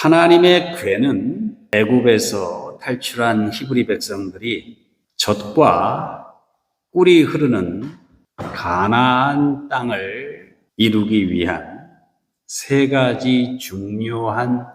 하나님의 괴는 애굽에서 탈출한 히브리 백성들이 젖과 꿀이 흐르는 가나안 땅을 이루기 위한 세 가지 중요한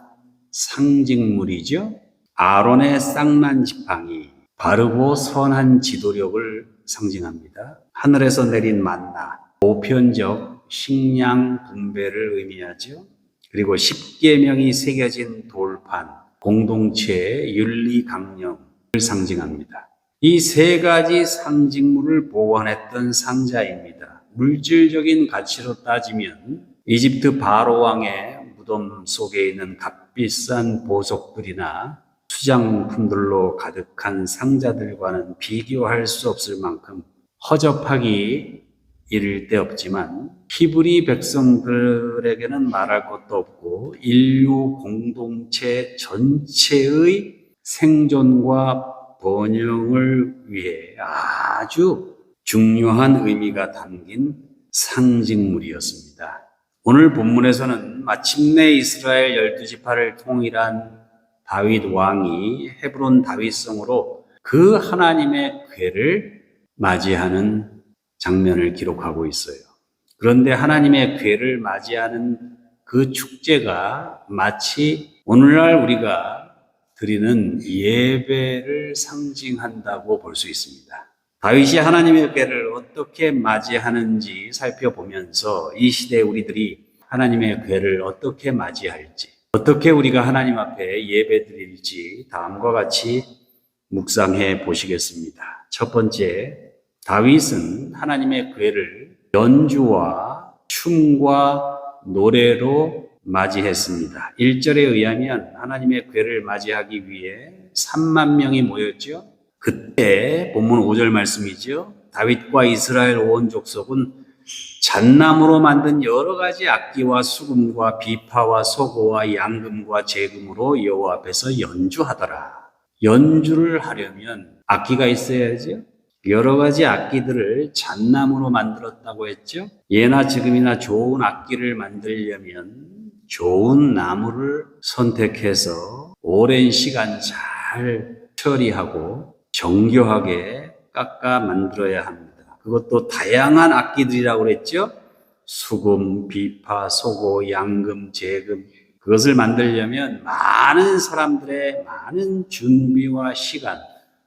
상징물이죠. 아론의 쌍난 지팡이, 바르고 선한 지도력을 상징합니다. 하늘에서 내린 만나, 보편적 식량 분배를 의미하죠. 그리고 십계명이 새겨진 돌판, 공동체의 윤리 강령을 상징합니다. 이 세 가지 상징물을 보관했던 상자입니다. 물질적인 가치로 따지면 이집트 바로 왕의 무덤 속에 있는 값비싼 보석들이나 수장품들로 가득한 상자들과는 비교할 수 없을 만큼 허접하기 이를 데 없지만 히브리 백성들에게는 말할 것도 없고 인류 공동체 전체의 생존과 번영을 위해 아주 중요한 의미가 담긴 상징물이었습니다. 오늘 본문에서는 마침내 이스라엘 열두 지파를 통일한 다윗 왕이 헤브론 다윗성으로 그 하나님의 괴를 맞이하는 장면을 기록하고 있어요. 그런데 하나님의 괴를 맞이하는 그 축제가 마치 오늘날 우리가 드리는 예배를 상징한다고 볼 수 있습니다. 다윗이 하나님의 괴를 어떻게 맞이하는지 살펴보면서 이 시대 우리들이 하나님의 괴를 어떻게 맞이할지, 어떻게 우리가 하나님 앞에 예배 드릴지 다음과 같이 묵상해 보시겠습니다. 첫 번째, 다윗은 하나님의 괴를 연주와 춤과 노래로 맞이했습니다. 1절에 의하면 하나님의 괴를 맞이하기 위해 3만 명이 모였죠. 그때 본문 5절 말씀이죠. 다윗과 이스라엘 온 족속은 잣나무로 만든 여러 가지 악기와 수금과 비파와 소고와 양금과 재금으로 여호와 앞에서 연주하더라. 연주를 하려면 악기가 있어야죠. 여러 가지 악기들을 잣나무로 만들었다고 했죠. 예나 지금이나 좋은 악기를 만들려면 좋은 나무를 선택해서 오랜 시간 잘 처리하고 정교하게 깎아 만들어야 합니다. 그것도 다양한 악기들이라고 그랬죠. 수금, 비파, 소고, 양금, 재금. 그것을 만들려면 많은 사람들의 많은 준비와 시간,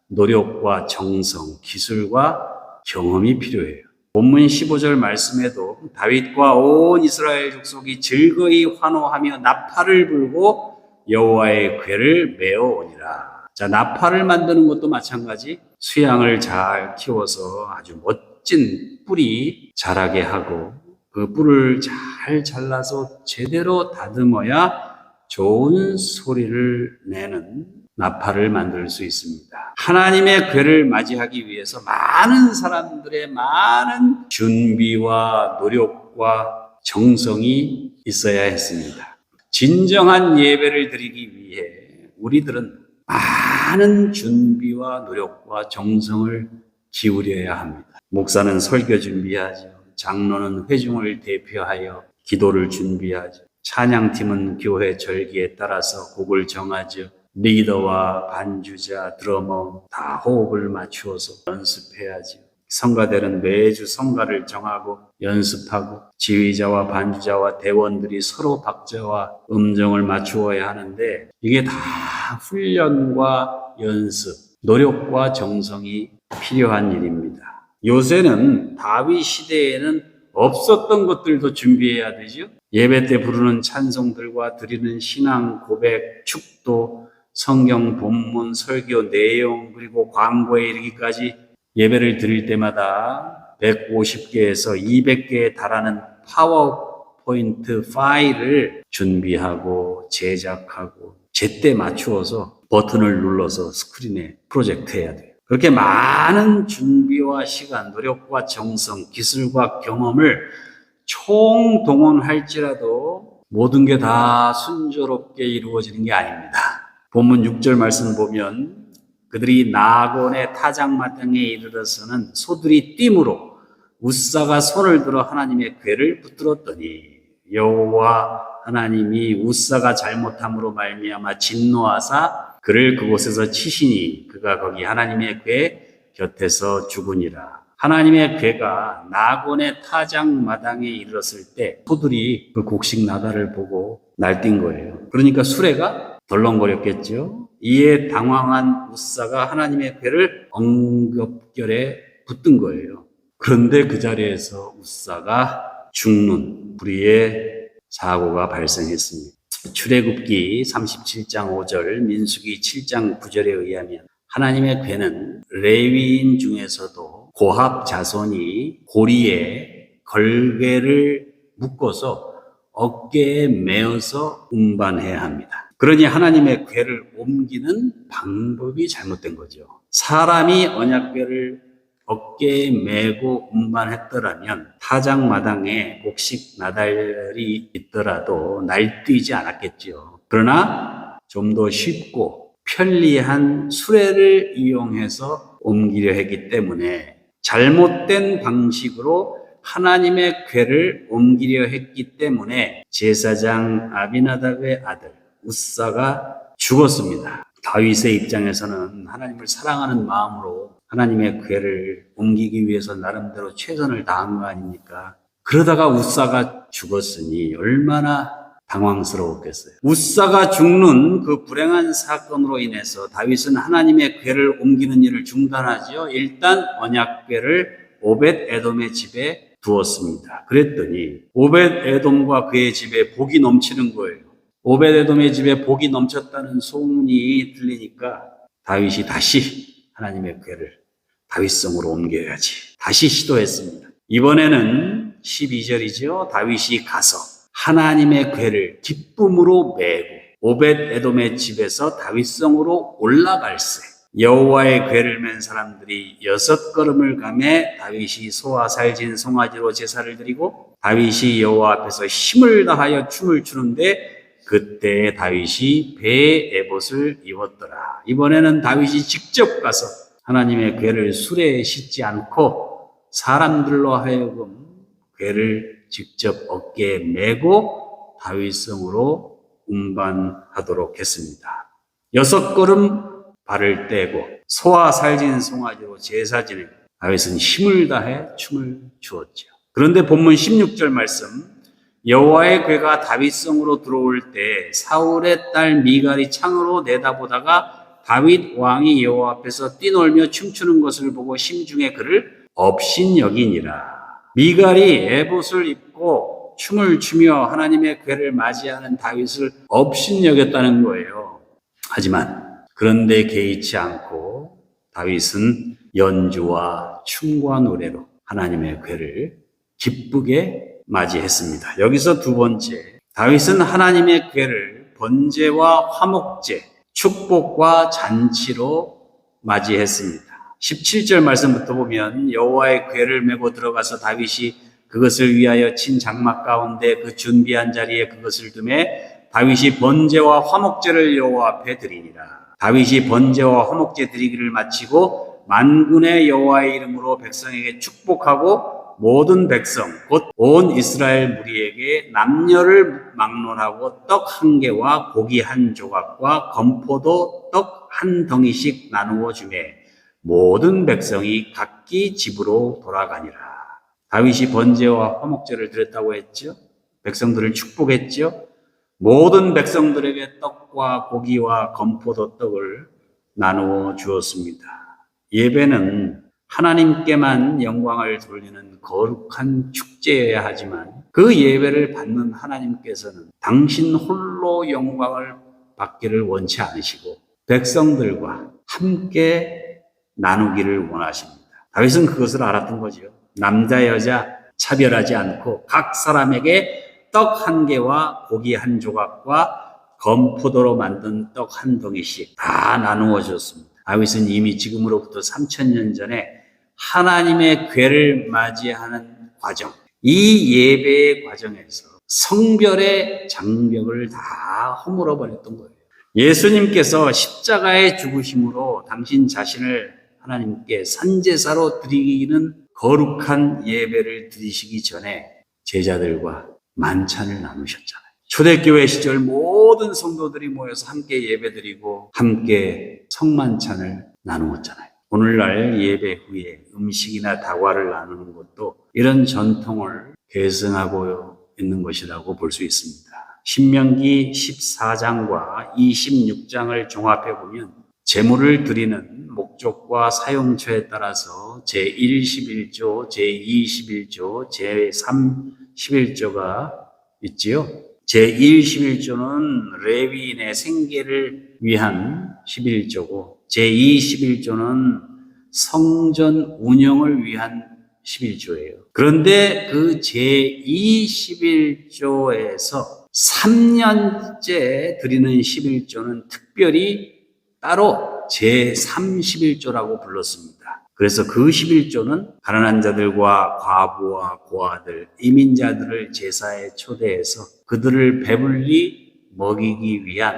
노력과 정성, 기술과 경험이 필요해요. 본문 15절 말씀에도 다윗과 온 이스라엘 족속이 즐거이 환호하며 나팔을 불고 여호와의 궤를 메어오니라. 자, 나팔을 만드는 것도 마찬가지. 수양을 잘 키워서 아주 멋진 뿔이 자라게 하고 그 뿔을 잘 잘라서 제대로 다듬어야 좋은 소리를 내는 나팔을 만들 수 있습니다. 하나님의 괴를 맞이하기 위해서 많은 사람들의 많은 준비와 노력과 정성이 있어야 했습니다. 진정한 예배를 드리기 위해 우리들은 많은 준비와 노력과 정성을 기울여야 합니다. 목사는 설교 준비하죠. 장로는 회중을 대표하여 기도를 준비하죠. 찬양팀은 교회 절기에 따라서 곡을 정하죠. 리더와 반주자, 드러머 다 호흡을 맞추어서 연습해야죠. 성가대는 매주 성가를 정하고 연습하고 지휘자와 반주자와 대원들이 서로 박자와 음정을 맞추어야 하는데 이게 다 훈련과 연습, 노력과 정성이 필요한 일입니다. 요새는 다윗 시대에는 없었던 것들도 준비해야 되죠. 예배 때 부르는 찬송들과 드리는 신앙 고백, 축도, 성경 본문, 설교 내용, 그리고 광고에 이르기까지 예배를 드릴 때마다 150개에서 200개에 달하는 파워포인트 파일을 준비하고 제작하고 제때 맞추어서 버튼을 눌러서 스크린에 프로젝트 해야 돼요. 그렇게 많은 준비와 시간, 노력과 정성, 기술과 경험을 총 동원할지라도 모든 게 다 순조롭게 이루어지는 게 아닙니다. 본문 6절 말씀을 보면 그들이 나곤의 타작마당에 이르러서는 소들이 띠므로 우사가 손을 들어 하나님의 괴를 붙들었더니 여호와 하나님이 우사가 잘못함으로 말미암아 진노하사 그를 그곳에서 치시니 그가 거기 하나님의 궤 곁에서 죽으니라. 하나님의 궤가 나곤의 타작 마당에 이르렀을 때 소들이 그 곡식 나다를 보고 날뛴 거예요. 그러니까 수레가 덜렁거렸겠죠. 이에 당황한 우사가 하나님의 궤를 엉겁결에 붙든 거예요. 그런데 그 자리에서 우사가 죽는 불의의 사고가 발생했습니다. 출애굽기 37장 5절, 민수기 7장 9절에 의하면 하나님의 궤는 레위인 중에서도 고합 자손이 고리에 걸개를 묶어서 어깨에 메어서 운반해야 합니다. 그러니 하나님의 궤를 옮기는 방법이 잘못된 거죠. 사람이 언약궤를 어깨에 메고 운반했더라면 타작 마당에 곡식 나달이 있더라도 날뛰지 않았겠지요. 그러나 좀 더 쉽고 편리한 수레를 이용해서 옮기려 했기 때문에 잘못된 방식으로 하나님의 궤를 옮기려 했기 때문에 제사장 아비나답의 아들 우사가 죽었습니다. 다윗의 입장에서는 하나님을 사랑하는 마음으로 하나님의 궤를 옮기기 위해서 나름대로 최선을 다한 거 아닙니까? 그러다가 우사가 죽었으니 얼마나 당황스러웠겠어요. 우사가 죽는 그 불행한 사건으로 인해서 다윗은 하나님의 궤를 옮기는 일을 중단하지요. 일단 언약궤를 오벳 에돔의 집에 두었습니다. 그랬더니 오벳 에돔과 그의 집에 복이 넘치는 거예요. 오벳 에돔의 집에 복이 넘쳤다는 소문이 들리니까 다윗이 다시 하나님의 궤를 다윗성으로 옮겨야지. 다시 시도했습니다. 이번에는 12절이죠. 다윗이 가서 하나님의 궤를 기쁨으로 메고 오벳 에돔의 집에서 다윗성으로 올라갈세. 여호와의 궤를 맨 사람들이 여섯 걸음을 가매 다윗이 소와 살진 송아지로 제사를 드리고 다윗이 여호와 앞에서 힘을 다하여 춤을 추는데 그때 다윗이 배에 에봇을 입었더라. 이번에는 다윗이 직접 가서 하나님의 궤를 수레에 싣지 않고 사람들로 하여금 궤를 직접 어깨에 메고 다윗성으로 운반하도록 했습니다. 여섯 걸음 발을 떼고 소와 살진 송아지로 제사 지내고 다윗은 힘을 다해 춤을 추었죠. 그런데 본문 16절 말씀 여호와의 궤가 다윗성으로 들어올 때 사울의 딸 미갈이 창으로 내다보다가 다윗 왕이 여호와 앞에서 뛰놀며 춤추는 것을 보고 심중에 그를 업신여기니라. 미갈이 에봇을 입고 춤을 추며 하나님의 궤를 맞이하는 다윗을 업신여겼다는 거예요. 하지만 그런데 개의치 않고 다윗은 연주와 춤과 노래로 하나님의 궤를 기쁘게 맞이했습니다. 여기서 두 번째, 다윗은 하나님의 궤를 번제와 화목제, 축복과 잔치로 맞이했습니다. 17절 말씀부터 보면 여호와의 궤를 메고 들어가서 다윗이 그것을 위하여 친 장막 가운데 그 준비한 자리에 그것을 두매 다윗이 번제와 화목제를 여호와 앞에 드리니라. 다윗이 번제와 화목제 드리기를 마치고 만군의 여호와의 이름으로 백성에게 축복하고 모든 백성 곧 온 이스라엘 무리에게 남녀를 막론하고 떡 한 개와 고기 한 조각과 건포도 떡 한 덩이씩 나누어 주매 모든 백성이 각기 집으로 돌아가니라. 다윗이 번제와 화목제를 드렸다고 했죠. 백성들을 축복했죠. 모든 백성들에게 떡과 고기와 건포도 떡을 나누어 주었습니다. 예배는 하나님께만 영광을 돌리는 거룩한 축제여야 하지만 그 예배를 받는 하나님께서는 당신 홀로 영광을 받기를 원치 않으시고 백성들과 함께 나누기를 원하십니다. 다윗은 그것을 알았던 거죠. 남자, 여자 차별하지 않고 각 사람에게 떡 한 개와 고기 한 조각과 건포도로 만든 떡 한 덩이씩 다 나누어 줬습니다. 다윗은 이미 지금으로부터 3천년 전에 하나님의 궤를 맞이하는 과정, 이 예배의 과정에서 성별의 장벽을 다 허물어 버렸던 거예요. 예수님께서 십자가의 죽으심으로 당신 자신을 하나님께 산제사로 드리기는 거룩한 예배를 드리시기 전에 제자들과 만찬을 나누셨잖아요. 초대교회 시절 모든 성도들이 모여서 함께 예배드리고 함께 성만찬을 나누었잖아요. 오늘날 예배 후에 음식이나 다과를 나누는 것도 이런 전통을 계승하고 있는 것이라고 볼 수 있습니다. 신명기 14장과 26장을 종합해 보면 제물을 드리는 목적과 사용처에 따라서 제1, 11조, 제2, 11조, 제3, 11조가 있지요. 제1, 11조는 레위인의 생계를 위한 11조고 제2, 11조는 성전 운영을 위한 11조예요. 그런데 그 제2, 11조에서 3년째 드리는 11조는 특별히 따로 제31조라고 불렀습니다. 그래서 그 11조는 가난한 자들과 과부와 고아들, 이민자들을 제사에 초대해서 그들을 배불리 먹이기 위한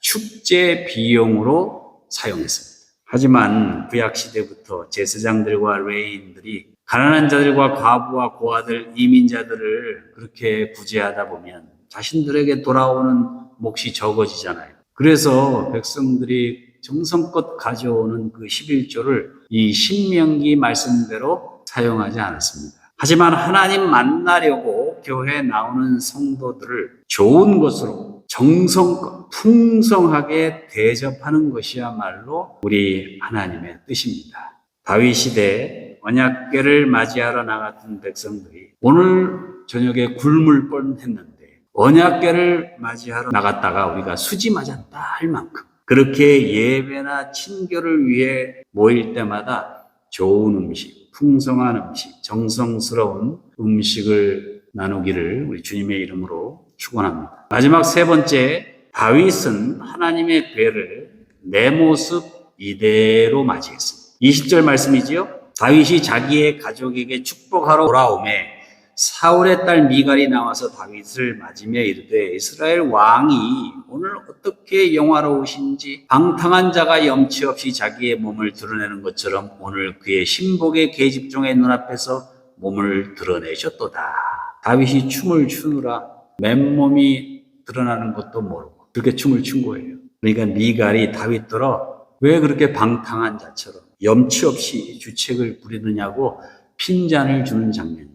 축제 비용으로 사용했습니다. 하지만 구약 시대부터 제사장들과 레인들이 가난한 자들과 과부와 고아들, 이민자들을 그렇게 구제하다 보면 자신들에게 돌아오는 몫이 적어지잖아요. 그래서 백성들이 정성껏 가져오는 그 11조를 이 신명기 말씀대로 사용하지 않았습니다. 하지만 하나님 만나려고 교회에 나오는 성도들을 좋은 것으로 정성껏 풍성하게 대접하는 것이야말로 우리 하나님의 뜻입니다. 다윗 시대 언약궤를 맞이하러 나갔던 백성들이 오늘 저녁에 굶을 뻔했는데 언약궤를 맞이하러 나갔다가 우리가 수지 맞았다 할 만큼 그렇게 예배나 친교를 위해 모일 때마다 좋은 음식, 풍성한 음식, 정성스러운 음식을 나누기를 우리 주님의 이름으로 축원합니다. 마지막 세 번째 다윗은 하나님의 궤를 내 모습 이대로 맞이했습니다. 20절 말씀이지요. 다윗이 자기의 가족에게 축복하러 돌아오매 사울의 딸 미갈이 나와서 다윗을 맞으며 이르되 이스라엘 왕이 오늘 어떻게 영화로우신지 방탕한 자가 염치 없이 자기의 몸을 드러내는 것처럼 오늘 그의 신복의 계집종의 눈앞에서 몸을 드러내셨도다. 다윗이 춤을 추느라 맨몸이 드러나는 것도 모르고 그렇게 춤을 춘 거예요. 그러니까 미갈이 다윗더러 왜 그렇게 방탕한 자처럼 염치 없이 주책을 부리느냐고 핀잔을 주는 장면입니다.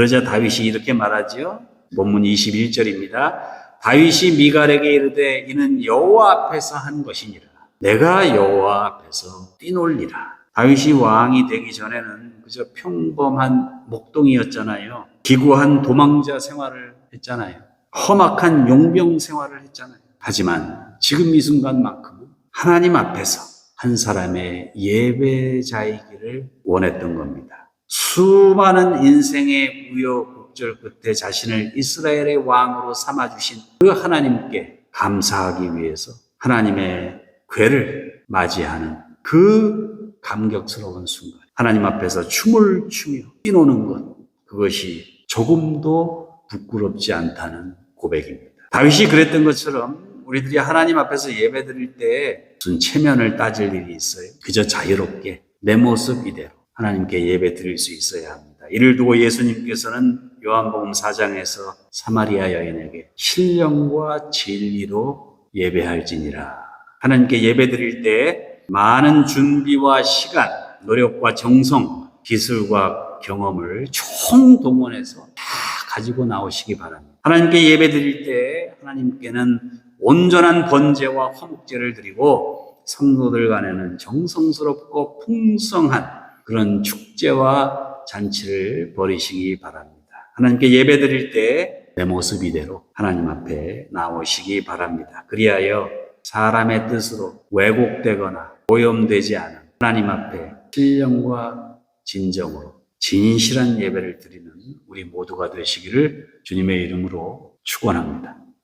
그러자 다윗이 이렇게 말하지요. 본문 21절입니다. 다윗이 미갈에게 이르되 이는 여호와 앞에서 한 것이니라. 내가 여호와 앞에서 뛰놀리라. 다윗이 왕이 되기 전에는 그저 평범한 목동이었잖아요. 기구한 도망자 생활을 했잖아요. 험악한 용병 생활을 했잖아요. 하지만 지금 이 순간만큼은 하나님 앞에서 한 사람의 예배자이기를 원했던 겁니다. 수많은 인생의 우여곡절 끝에 자신을 이스라엘의 왕으로 삼아주신 그 하나님께 감사하기 위해서 하나님의 괴를 맞이하는 그 감격스러운 순간. 하나님 앞에서 춤을 추며 뛰노는 것. 그것이 조금도 부끄럽지 않다는 고백입니다. 다윗이 그랬던 것처럼 우리들이 하나님 앞에서 예배 드릴 때 무슨 체면을 따질 일이 있어요. 그저 자유롭게 내 모습 이대로 하나님께 예배 드릴 수 있어야 합니다. 이를 두고 예수님께서는 요한복음 4장에서 사마리아 여인에게 신령과 진리로 예배할지니라. 하나님께 예배 드릴 때 많은 준비와 시간, 노력과 정성, 기술과 경험을 총동원해서 다 가지고 나오시기 바랍니다. 하나님께 예배 드릴 때 하나님께는 온전한 번제와 화목제를 드리고 성도들 간에는 정성스럽고 풍성한 그런 축제와 잔치를 벌이시기 바랍니다. 하나님께 예배 드릴 때 내 모습 이대로 하나님 앞에 나오시기 바랍니다. 그리하여 사람의 뜻으로 왜곡되거나 오염되지 않은 하나님 앞에 신령과 진정으로 진실한 예배를 드리는 우리 모두가 되시기를 주님의 이름으로 축원합니다.